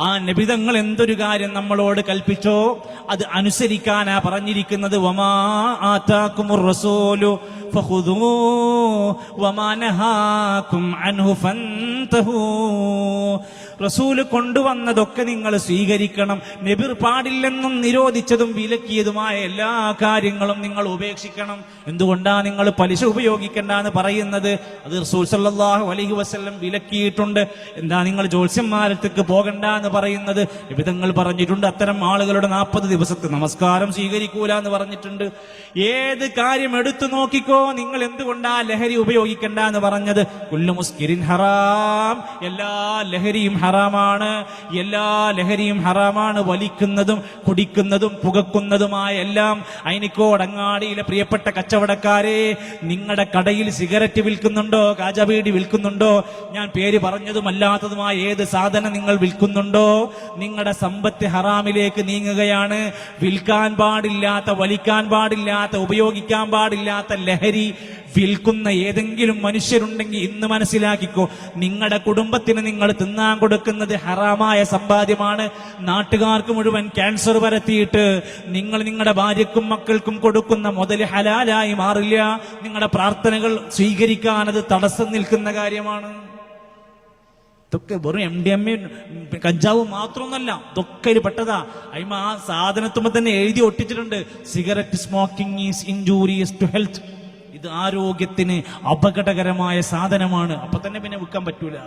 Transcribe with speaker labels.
Speaker 1: ആ നബിതങ്ങൾ എന്തൊരു കാര്യം നമ്മളോട് കൽപ്പിച്ചോ? അത് അനുസരിക്കാനാ പറഞ്ഞിരിക്കുന്നത്. വമാ ആതാക്കുമുർ റസൂലു ഫഹുദൂ വമാ നഹാകും അൻഹു ഫൻതഹൂ. റസൂൽ കൊണ്ടുവന്നതൊക്കെ നിങ്ങൾ സ്വീകരിക്കണം. നബിർ പാടില്ലെന്നും നിരോധിച്ചതും വിലക്കിയതുമായ എല്ലാ കാര്യങ്ങളും നിങ്ങൾ ഉപേക്ഷിക്കണം. എന്തുകൊണ്ടാണ് നിങ്ങൾ പലിശ ഉപയോഗിക്കേണ്ട എന്ന് പറയുന്നത്? അത് റസൂൽ സല്ലാഹു അലഹി വസ്ല്ലം വിലക്കിയിട്ടുണ്ട്. എന്താ നിങ്ങൾ ജ്യോത്സ്യന്മാരത്തേക്ക് പോകണ്ട എന്ന് പറയുന്നത് വിവിധങ്ങൾ പറഞ്ഞിട്ടുണ്ട് അത്തരം ആളുകളുടെ നാൽപ്പത് ദിവസത്തെ നമസ്കാരം സ്വീകരിക്കൂല എന്ന് പറഞ്ഞിട്ടുണ്ട്. ഏത് കാര്യം എടുത്തു നോക്കിക്കോ നിങ്ങൾ എന്തുകൊണ്ടാ ലഹരി ഉപയോഗിക്കണ്ട എന്ന് പറഞ്ഞത്? കുല്ലു മുസ്കിരിൻ ഹറാം. എല്ലാ ലഹരിയും ഹറാമാണ്. എല്ലാ ലഹരിയും ഹറാമാണ്. വലിക്കുന്നതും കുടിക്കുന്നതും പുകക്കുന്നതുമായ എല്ലാം അയിനിക്കോടങ്ങാടിയിലെ പ്രിയപ്പെട്ട കച്ചവടക്കാരെ നിങ്ങളുടെ കടയിൽ സിഗരറ്റ് വിൽക്കുന്നുണ്ടോ? കാജാബീഡി വിൽക്കുന്നുണ്ടോ? ഞാൻ പേര് പറഞ്ഞതും അല്ലാത്തതുമായ ഏത് സാധനം നിങ്ങൾ വിൽക്കുന്നുണ്ടോ? നിങ്ങളുടെ സമ്പത്ത് ഹറാമിലേക്ക് നീങ്ങുകയാണ്. വിൽക്കാൻ പാടില്ലാത്ത വലിക്കാൻ പാടില്ലാത്ത ഉപയോഗിക്കാൻ പാടില്ലാത്ത ലഹരി വിൽക്കുന്ന ഏതെങ്കിലും മനുഷ്യരുണ്ടെങ്കിൽ ഇന്ന് മനസ്സിലാക്കിക്കോ നിങ്ങളുടെ കുടുംബത്തിന് നിങ്ങൾ തിന്നാൻ കൊടുക്കുന്നത് ഹറാമായ സമ്പാദ്യമാണ്. നാട്ടുകാർക്ക് മുഴുവൻ ക്യാൻസർ പരത്തിയിട്ട് നിങ്ങൾ നിങ്ങളുടെ ഭാര്യക്കും മക്കൾക്കും കൊടുക്കുന്ന മുതൽ ഹലാലായി മാറില്ല. നിങ്ങളുടെ പ്രാർത്ഥനകൾ സ്വീകരിക്കാൻ അത് തടസ്സം നിൽക്കുന്ന കാര്യമാണ്. ഇതൊക്കെ വെറും എം ഡി എം എ കഞ്ചാവ് മാത്രമൊന്നല്ല ഇതൊക്കെ ഒരു പെട്ടതാ. അയിമ ആ സാധനത്തുമ്പോ തന്നെ എഴുതി ഒട്ടിച്ചിട്ടുണ്ട്. Cigarette smoking is injurious to health ഇത് ആരോഗ്യത്തിന് അപകടകരമായ സാധനമാണ്. അപ്പൊ തന്നെ പിന്നെ വിൽക്കാൻ പറ്റൂല.